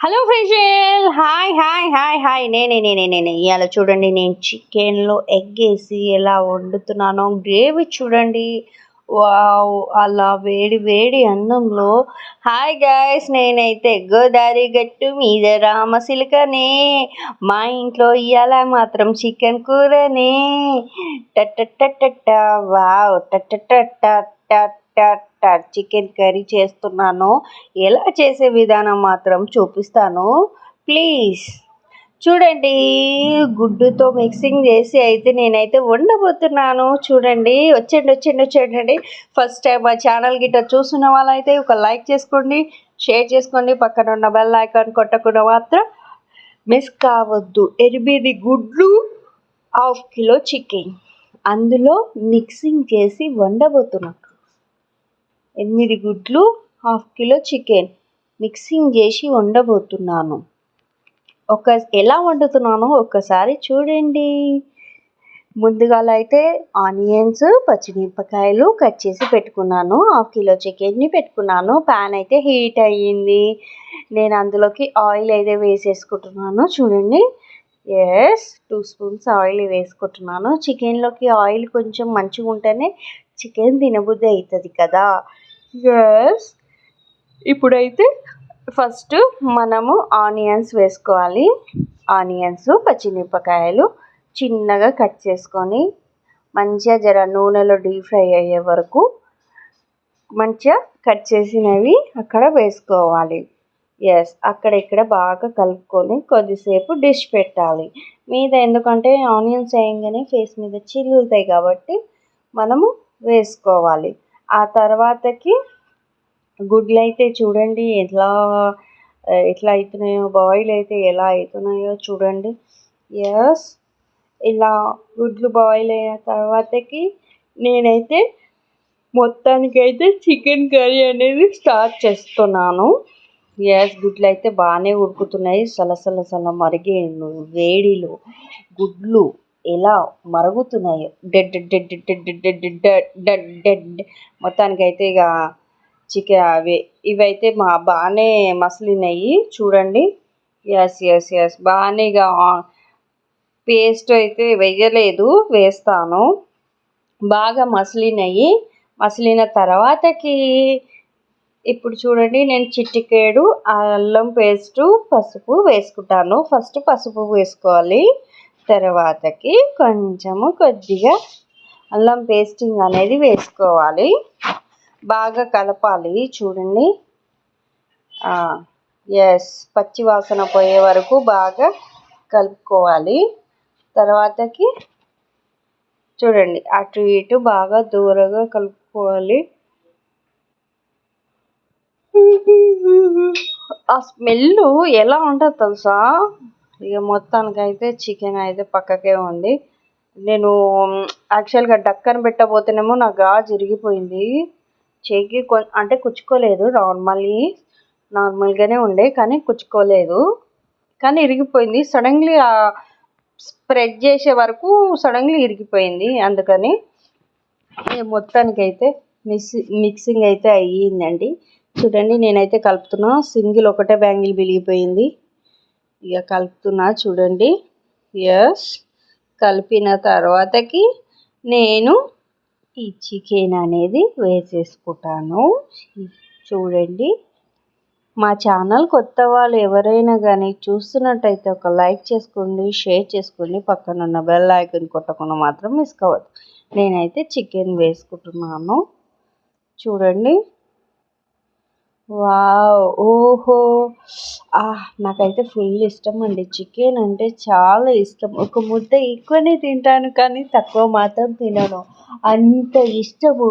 Hello ఫ్రెషల్ hi hi hi hi నేనే నేనే నేనే ఇవాళ చూడండి నేను చికెన్లో ఎగ్ వేసి ఎలా వండుతున్నానో గ్రేవీ చూడండి. వావ్ అలా వేడి వేడి అన్నంలో. హాయ్ గాయస్ నేనైతే గోదావరి గట్టు మీద రామసిలకనే మా ఇంట్లో ఇవాళ మాత్రం చికెన్ కూరనే. టట్ట వావ్ టట్ట చికెన్ కర్రీ చేస్తున్నాను. ఎలా చేసే విధానం మాత్రం చూపిస్తాను. ప్లీజ్. చూడండి గుడ్డుతో మిక్సింగ్ చేసి అయితే నేనైతే వండబోతున్నాను. చూడండి వచ్చండి వచ్చండి వచ్చేయండి. ఫస్ట్ టైం మా ఛానల్ గిట్ట చూస్తున్న వాళ్ళైతే ఒక లైక్ చేసుకోండి షేర్ చేసుకోండి. పక్కన ఉన్న బెల్ ఐకాన్ కొట్టకుండా మాత్రం మిస్ కావద్దు. ఎనిమిది గుడ్లు హాఫ్ కిలో చికెన్ అందులో మిక్సింగ్ చేసి వండబోతున్నాను ఎనిమిది గుడ్లు హాఫ్ కిలో చికెన్ మిక్సింగ్ చేసి వండబోతున్నాను. ఒక ఎలా వండుతున్నానో ఒక్కసారి చూడండి. ముందుగా అయితే ఆనియన్స్ పచ్చిమిరపకాయలు కట్ చేసి పెట్టుకున్నాను. హాఫ్ కిలో చికెన్ని పెట్టుకున్నాను. ప్యాన్ అయితే హీట్ అయ్యింది. నేను అందులోకి ఆయిల్ అయితే వేసేసుకుంటున్నాను. చూడండి. ఎస్ టూ స్పూన్స్ ఆయిల్ వేసుకుంటున్నాను. చికెన్లోకి ఆయిల్ కొంచెం మంచిగా ఉంటేనే చికెన్ తినబుద్ధి అవుతుంది కదా. ఎస్ ఇప్పుడైతే ఫస్ట్ మనము ఆనియన్స్ వేసుకోవాలి. ఆనియన్స్ పచ్చిమిరపకాయలు చిన్నగా కట్ చేసుకొని మంచిగా జర నూనెలో డీప్ ఫ్రై అయ్యే వరకు మంచిగా కట్ చేసినవి అక్కడ వేసుకోవాలి. ఎస్ అక్కడ ఇక్కడ బాగా కలుపుకొని కొద్దిసేపు డిష్ పెట్టాలి. మీద ఎందుకంటే ఆనియన్స్ వేయంగానే ఫేస్ మీద చిల్లుతాయి కాబట్టి మనము వేసుకోవాలి. ఆ తర్వాతకి గుడ్లు అయితే చూడండి ఎట్లా ఎట్లా అవుతున్నాయో బాయిల్ అయితే ఎలా అవుతున్నాయో చూడండి. ఎస్ ఇలా గుడ్లు బాయిల్ అయిన తర్వాతకి నేనైతే మొత్తానికైతే చికెన్ కర్రీ అనేది స్టార్ట్ చేస్తున్నాను. ఎస్ గుడ్లు అయితే బాగానే ఉడుకుతున్నాయి. సలసలసల మరిగే వేడిలో గుడ్లు ఎలా మరుగుతున్నాయో డెడ్ డెడ్ డెడ్ డెడ్ డెడ్ డెడ్ మొత్తానికైతే ఇక చికెన్ అవి ఇవైతే మా బాగానే మసిలినాయి చూడండి ఎస్ ఎస్ ఎస్ బాగానే ఇక పేస్ట్ అయితే వేయలేదు వేస్తాను బాగా మసిలినాయి మసిలిన తర్వాతకి ఇప్పుడు చూడండి నేను చిట్టికేడు అల్లం పేస్టు పసుపు వేసుకుంటాను ఫస్ట్ పసుపు వేసుకోవాలి తర్వాతకి కొంచెము కొద్దిగా అల్లం పేస్టింగ్ అనేది వేసుకోవాలి. బాగా కలపాలి చూడండి. ఎస్ పచ్చి వాసన పోయే వరకు బాగా కలుపుకోవాలి. తర్వాతకి చూడండి అటు ఇటు బాగా దూరంగా కలుపుకోవాలి. ఆ స్మెల్ ఎలా ఉంటుంది తెలుసా? ఇక మొత్తానికైతే చికెన్ అయితే పక్కకే ఉంది. నేను యాక్చువల్గా డక్కన్ పెట్టబోతేనేమో నా గాజు ఇరిగిపోయింది చేయికి అంటే కుచ్చుకోలేదు నార్మల్లీ నార్మల్గానే ఉండే కానీ కుచ్చుకోలేదు. కానీ ఇరిగిపోయింది. సడన్లీ స్ప్రెడ్ చేసే వరకు సడన్లీ ఇరిగిపోయింది అందుకని. మొత్తానికైతే మిక్స్ మిక్సింగ్ అయితే అయ్యిందండి. చూడండి నేనైతే కలుపుతున్నా. సింగిల్ ఒకటే బ్యాంగిల్ విరిగిపోయింది ఇక కలుపుతున్నా చూడండి. ఎస్ కలిపిన తర్వాతకి నేను ఈ చికెన్ అనేది వేసేసుకుంటాను. చూడండి. మా ఛానల్ కొత్త వాళ్ళు ఎవరైనా కానీ చూస్తున్నట్టయితే ఒక లైక్ చేసుకోండి షేర్ చేసుకోండి. పక్కన ఉన్న బెల్ ఐకన్ కొట్టకుండా మాత్రం మిస్ కావద్దు. నేనైతే చికెన్ వేసుకుంటున్నాను. చూడండి. వావ్ ఓహో. నాకైతే ఫుల్ ఇష్టం అండి చికెన్ అంటే చాలా ఇష్టం. ఒక ముద్ద ఎక్కువనే తింటాను కానీ తక్కువ మాత్రం తినను. అంత ఇష్టము.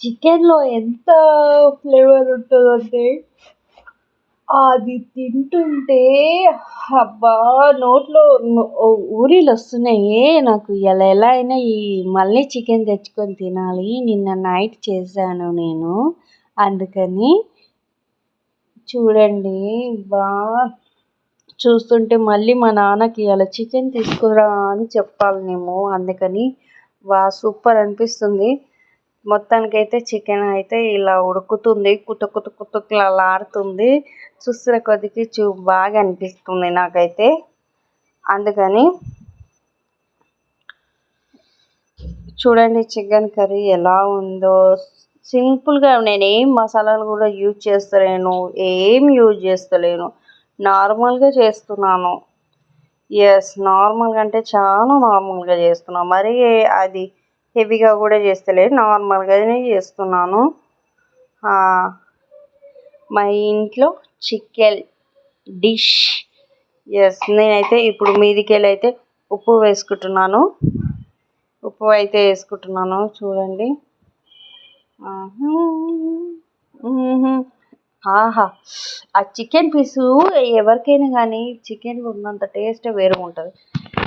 చికెన్లో ఎంత ఫ్లేవర్ ఉంటుందంటే అది తింటుంటే అబ్బా నోట్లో ఊరిలు వస్తున్నాయి నాకు. ఎలా ఎలా అయినా ఈ మళ్ళీ చికెన్ తెచ్చుకొని తినాలి. నిన్న నైట్ చేశాను నేను. అందుకని చూడండి బా చూస్తుంటే మళ్ళీ మా నాన్నకి అలా చికెన్ తీసుకురా అని చెప్పాలి మేము. అందుకని వా సూపర్ అనిపిస్తుంది. మొత్తానికైతే చికెన్ అయితే ఇలా ఉడుకుతుంది కుత కుత కుతుకులాడుతుంది చూస్తున్న కొద్దికి చూ బాగా అనిపిస్తుంది నాకైతే. అందుకని చూడండి చికెన్ కర్రీ ఎలా ఉందో. సింపుల్గా నేను ఏం మసాలాలు కూడా యూజ్ చేస్తలేను ఏం యూజ్ చేస్తలేను. నార్మల్గా చేస్తున్నాను. ఎస్ నార్మల్గా అంటే చాలా నార్మల్గా చేస్తున్నాను మరి అది హెవీగా కూడా చేస్తలేదు. నార్మల్గానే చేస్తున్నాను. మా ఇంట్లో చికెన్ డిష్. ఎస్ నేనైతే ఇప్పుడు మీదికెళ్ళి అయితే ఉప్పు వేసుకుంటున్నాను. ఉప్పు అయితే వేసుకుంటున్నాను. చూడండి. ఆహా. ఆ చికెన్ పీసు ఎవరికైనా కానీ చికెన్ ఉన్నంత టేస్ట్ వేరు ఉంటుంది.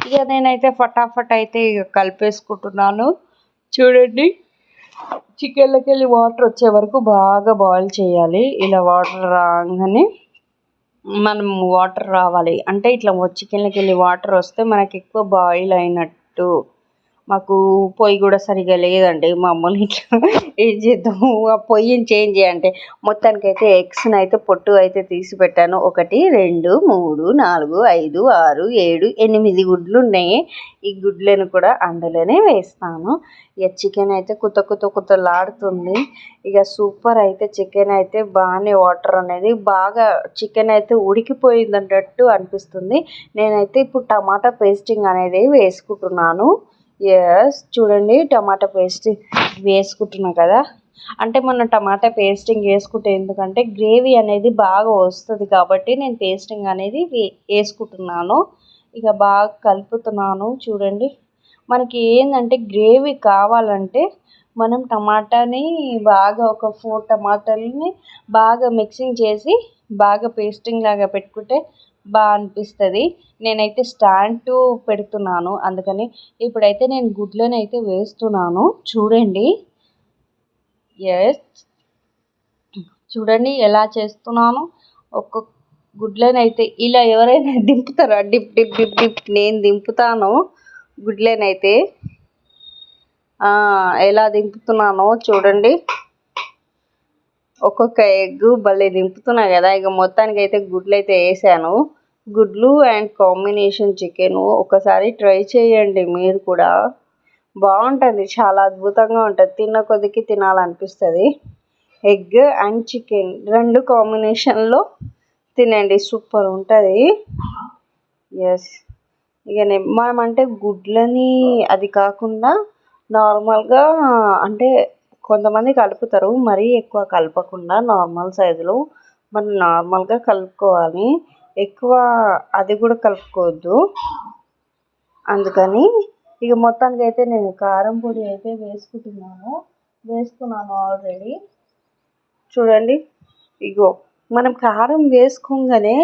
ఇక నేనైతే ఫటాఫట్ అయితే ఇక కలిపేసుకుంటున్నాను. చూడండి. చికెన్లోకి వెళ్ళి వాటర్ వచ్చే వరకు బాగా బాయిల్ చేయాలి. ఇలా వాటర్ రాగానే మనం వాటర్ రావాలి. అంటే ఇట్లా చికెన్లోకి వెళ్ళి వాటర్ వస్తే మనకి ఎక్కువ బాయిల్ అయినట్టు మాకు పొయ్యి కూడా సరిగా లేదండి. మా అమ్మని ఇట్లా ఏం చేద్దాము ఆ పొయ్యిని చేంజ్ చేయంటే మొత్తానికైతే ఎగ్స్ని అయితే పొట్టు అయితే తీసి పెట్టాను. ఒకటి రెండు మూడు నాలుగు ఐదు ఆరు ఏడు ఎనిమిది గుడ్లు ఉన్నాయి. ఈ గుడ్లను కూడా అందులోనే వేస్తాను. ఇక చికెన్ అయితే కుత కుత కుతలాడుతుంది ఇక సూపర్ అయితే చికెన్ అయితే బాగానే వాటర్ అనేది బాగా చికెన్ అయితే ఉడికిపోయిందన్నట్టు అనిపిస్తుంది. నేనైతే ఇప్పుడు టమాటా పేస్టింగ్ అనేది వేసుకుంటున్నాను. ఎస్ చూడండి టమాటా పేస్ట్ వేసుకుంటున్నా కదా. అంటే మనం టమాటా పేస్టింగ్ వేసుకుంటే ఎందుకంటే గ్రేవీ అనేది బాగా వస్తుంది కాబట్టి నేను పేస్టింగ్ అనేది వేసుకుంటున్నాను. ఇక బాగా కలుపుతున్నాను చూడండి. మనకి ఏంటంటే గ్రేవీ కావాలంటే మనం టమాటాని బాగా ఒక ఫోర్ టమాటాలని బాగా మిక్సింగ్ చేసి బాగా పేస్టింగ్ లాగా పెట్టుకుంటే బాగా అనిపిస్తుంది. నేనైతే స్టాండ్ పెడుతున్నాను. అందుకని ఇప్పుడైతే నేను గుడ్లను అయితే వేస్తున్నాను. చూడండి. ఎస్ చూడండి ఎలా చేస్తున్నాను. ఒక్కొక్క గుడ్లను అయితే ఇలా ఎవరైనా దింపుతారా? Dip dip dip dip. నేను దింపుతాను గుడ్లనైతే ఎలా దింపుతున్నానో చూడండి. ఒక్కొక్క ఎగ్ భలే దింపుతున్నా కదా. ఇక మొత్తానికి అయితే గుడ్లు అయితే వేసాను. గుడ్లు అండ్ కాంబినేషన్ చికెను. ఒకసారి ట్రై చేయండి మీరు కూడా. బాగుంటుంది చాలా అద్భుతంగా ఉంటుంది. తిన్న కొద్దికి తినాలనిపిస్తుంది. ఎగ్ అండ్ చికెన్ రెండు కాంబినేషన్లో తినండి సూపర్ ఉంటుంది. ఎస్ ఇక మనం అంటే గుడ్లని అది కాకుండా నార్మల్గా అంటే కొంతమంది కలుపుతారు మరీ ఎక్కువ కలపకుండా నార్మల్ సైజులో మనం నార్మల్గా కలుపుకోవాలి. ఎక్కువ అది కూడా కలుపుకోవద్దు. అందుకని ఇక మొత్తానికి అయితే నేను కారం పొడి అయితే వేసుకుంటున్నాను. వేసుకున్నాను ఆల్రెడీ చూడండి ఇగో మనం కారం వేసుకోగానే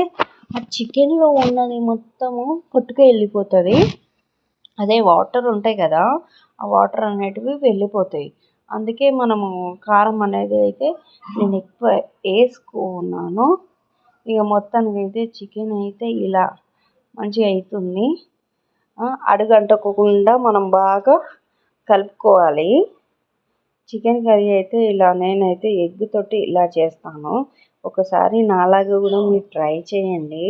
ఆ చికెన్లో ఉన్నది మొత్తము కొట్టుకు వెళ్ళిపోతుంది. అదే వాటర్ ఉంటాయి కదా ఆ వాటర్ అనేటివి వెళ్ళిపోతాయి. అందుకే మనము కారం అనేది అయితే నేను ఎక్కువ వేసుకున్నాను. ఇక మొత్తానికి అయితే చికెన్ అయితే ఇలా మంచిగా అవుతుంది అడుగంటకుండా మనం బాగా కలుపుకోవాలి. చికెన్ కర్రీ అయితే ఇలా నేనైతే ఎగ్ తోటి ఇలా చేస్తాను. ఒకసారి నాలాగా కూడా మీరు ట్రై చేయండి.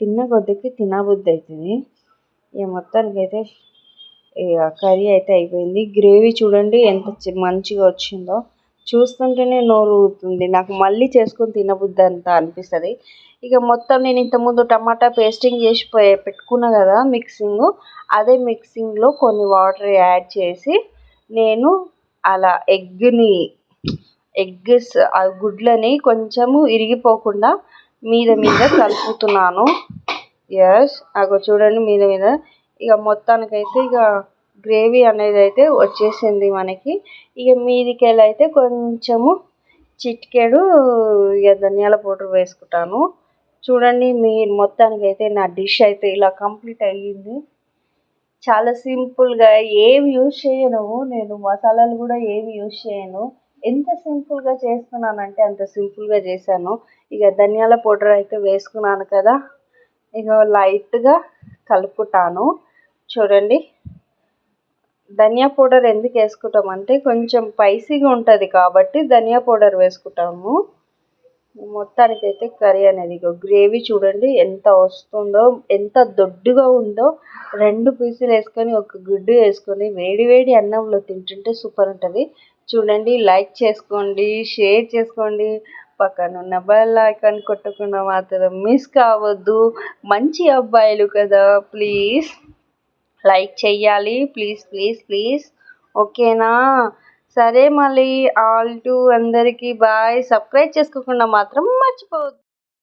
తిన్న కొద్దికి తినబుద్ధి అవుతుంది. ఇక మొత్తానికైతే ఇక కర్రీ అయితే అయిపోయింది. గ్రేవీ చూడండి ఎంత మంచిగా వచ్చిందో. చూస్తుంటేనే నోరు ఊరుతుంది నాకు మళ్ళీ చేసుకొని తినబుద్ది అంత అనిపిస్తుంది. ఇక మొత్తం నేను ఇంతకుముందు టమాటా పేస్టింగ్ చేసి పెట్టుకున్నా కదా మిక్సింగ్ అదే మిక్సింగ్లో కొన్ని వాటర్ యాడ్ చేసి నేను అలా ఎగ్ని ఎగ్స్ ఆ గుడ్లని కొంచెము ఇరిగిపోకుండా మీద మీద కలుపుతున్నాను. ఎస్ అగో చూడండి మీద మీద. ఇక మొత్తానికైతే ఇక గ్రేవీ అనేది అయితే వచ్చేసింది మనకి. ఇక మీదికెళ్ళి అయితే కొంచెము చిటికెడు ఇక ధనియాల పౌడర్ వేసుకుంటాను. చూడండి మీ మొత్తానికి అయితే నా డిష్ అయితే ఇలా కంప్లీట్ అయ్యింది. చాలా సింపుల్గా ఏమి యూజ్ చేయను నేను మసాలాలు కూడా ఏమి యూజ్ చేయను. ఎంత సింపుల్గా చేస్తున్నానంటే అంత సింపుల్గా చేశాను. ఇక ధనియాల పౌడర్ అయితే వేసుకున్నాను కదా ఇక లైట్గా కలుపుతాను. చూడండి ధనియా పౌడర్ ఎందుకు వేసుకుంటాం అంటే కొంచెం స్పైసీగా ఉంటుంది కాబట్టి ధనియా పౌడర్ వేసుకుంటాము. మొత్తానికి అయితే కర్రీ అనేది ఇగో గ్రేవీ చూడండి ఎంత వస్తుందో ఎంత దొడ్డుగా ఉందో. రెండు పీసులు వేసుకొని ఒక గుడ్డు వేసుకొని వేడి వేడి అన్నంలో తింటుంటే సూపర్ ఉంటుంది. చూడండి లైక్ చేసుకోండి షేర్ చేసుకోండి. పక్కన ఉన్న బెల్ ఐకాన్ కొట్టకుండా మాత్రం మిస్ కావద్దు. మంచి అబ్బాయిలు కదా ప్లీజ్. లైక్ చెయ్యాలి. Please please please. ఓకేనా? సరే మళ్ళీ ఆల్ టు అందరికీ బాయ్. సబ్స్క్రైబ్ చేసుకోకుండా మాత్రం మర్చిపోవద్దు.